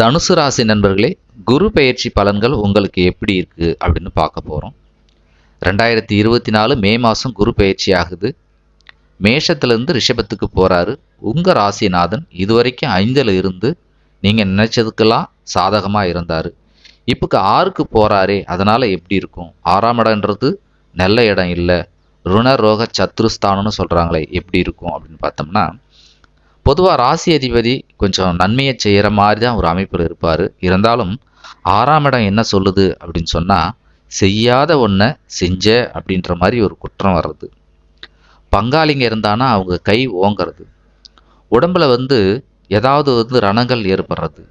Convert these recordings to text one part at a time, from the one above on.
தனுசு ராசி நண்பர்களே குரு பெயர்ச்சி பலன்கள் உங்களுக்கு எப்படி இருக்குது அப்படின்னு பார்க்க போகிறோம் ரெண்டாயிரத்தி இருபத்தி நாலு மே மாதம் குரு பெயர்ச்சி ஆகுது. மேஷத்துலேருந்து ரிஷபத்துக்கு போகிறாரு உங்கள் ராசிநாதன் இதுவரைக்கும் ஐந்தில் இருந்து நீங்கள் நினைச்சதுக்கெல்லாம் சாதகமாக இருந்தார். இப்போ ஆறுக்கு போகிறாரே அதனால் எப்படி இருக்கும்? ஆறாம் இடம்ன்றது நல்ல இடம் இல்லை. ருண ரோக சத்ருஸ்தானம்னு சொல்கிறாங்களே எப்படி இருக்கும் அப்படின்னு பார்த்தோம்னா பொதுவாக ராசி அதிபதி கொஞ்சம் நன்மையை செய்கிற மாதிரி தான் ஒரு அமைப்பில் இருப்பார். இருந்தாலும் ஆறாம் இடம் என்ன சொல்லுது அப்படின்னு சொன்னால் செய்யாத ஒன்றை செஞ்ச அப்படின்ற மாதிரி ஒரு குற்றம் வர்றது. பங்காளிங்க இருந்தானா அவங்க கை ஓங்கிறது. உடம்புல வந்து ஏதாவது வந்து ரணங்கள் ஏற்படுறது.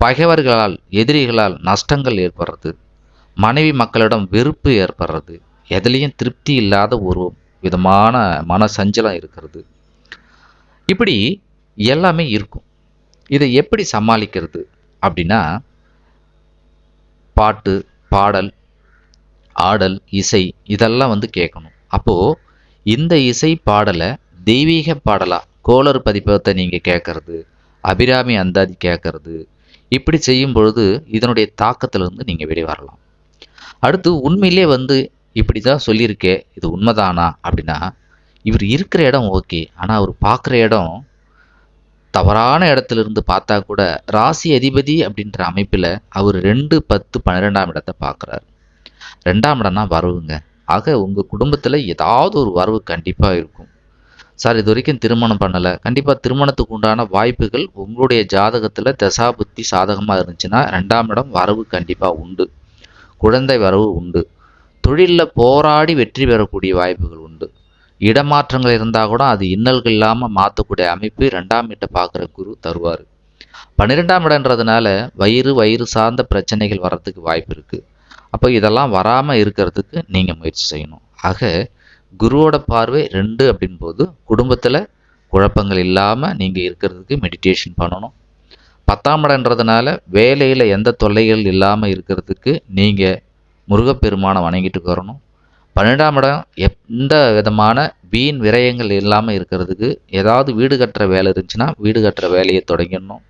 பகைவர்களால் எதிரிகளால் நஷ்டங்கள் ஏற்படுறது. மனைவி மக்களிடம் வெறுப்பு ஏற்படுறது. எதுலேயும் திருப்தி இல்லாத ஒரு விதமான மன சஞ்சலம் இருக்கிறது. இப்படி எல்லாமே இருக்கும். இதை எப்படி சமாளிக்கிறது அப்படின்னா பாட்டு பாடல் ஆடல் இசை இதெல்லாம் வந்து கேட்கணும். அப்போது இந்த இசை பாடலை தெய்வீக பாடலாக கோளறு பதிப்பகத்தை நீங்கள் கேட்கறது அபிராமி அந்தாதி கேட்கறது இப்படி செய்யும் பொழுது இதனுடைய தாக்கத்திலிருந்து நீங்கள் வெளிவரலாம். அடுத்து உண்மையிலே வந்து இப்படி தான் சொல்லியிருக்கே இது உண்மைதானா அப்படின்னா இவர் இருக்கிற இடம் ஓகே ஆனால் அவர் பார்க்குற இடம் தவறான இடத்துல இருந்து பார்த்தா கூட ராசி அதிபதி அப்படின்ற அமைப்பில் அவர் ரெண்டு பத்து பன்னிரெண்டாம் இடத்தை பார்க்குறாரு. ரெண்டாம் இடம்னா வரவுங்க. ஆக உங்கள் குடும்பத்தில் ஏதாவது ஒரு வரவு கண்டிப்பாக இருக்கும். சார் இது வரைக்கும் திருமணம் பண்ணலை. கண்டிப்பாக திருமணத்துக்கு உண்டான வாய்ப்புகள் உங்களுடைய ஜாதகத்தில் தசாபுத்தி சாதகமாக இருந்துச்சுன்னா ரெண்டாம் இடம் வரவு கண்டிப்பாக உண்டு. குழந்தை வரவு உண்டு. தொழிலில் போராடி வெற்றி பெறக்கூடிய வாய்ப்புகள் உண்டு. இடமாற்றங்கள் இருந்தால் கூட அது இன்னல்கள் இல்லாமல் மாற்றக்கூடிய அமைப்பு ரெண்டாம் வீட்டை பார்க்குற குரு தருவார். பன்னிரெண்டாம் இடன்றதுனால வயிறு வயிறு சார்ந்த பிரச்சனைகள் வர்றதுக்கு வாய்ப்பு இருக்குது அப்போ இதெல்லாம் வராமல் இருக்கிறதுக்கு நீங்கள் முயற்சி செய்யணும். ஆக குருவோட பார்வை ரெண்டு அப்படின்போது குடும்பத்தில் குழப்பங்கள் இல்லாமல் நீங்கள் இருக்கிறதுக்கு மெடிடேஷன் பண்ணணும். பத்தாம் இடன்றதுனால வேலையில் எந்த தொல்லைகள் இல்லாமல் இருக்கிறதுக்கு நீங்கள் முருகப்பெருமானை வணங்கிட்டு வரணும். பன்னெண்டாம் இடம் எந்த விதமான வீண் விரயங்கள் இல்லாமல் இருக்கிறதுக்கு ஏதாவது வீடு கட்டுற வேலை இருந்துச்சுன்னா வீடு கட்டுற வேலையை தொடங்கிடணும்.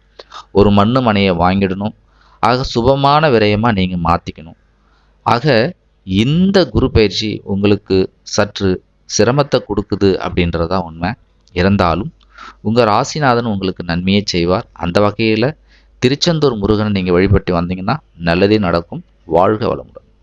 ஒரு மண்ணு மனையை வாங்கிடணும். ஆக சுபமான விரயமாக நீங்கள் மாற்றிக்கணும் ஆக இந்த குரு பயிற்சி உங்களுக்கு சற்று சிரமத்தை கொடுக்குது அப்படின்றதா உண்மை. இருந்தாலும் உங்கள் ராசிநாதன் உங்களுக்கு நன்மையை செய்வார். அந்த வகையில் திருச்செந்தூர் முருகனை நீங்கள் வழிபட்டு வந்தீங்கன்னா நல்லதே நடக்கும். வாழ்க வளமுடன்.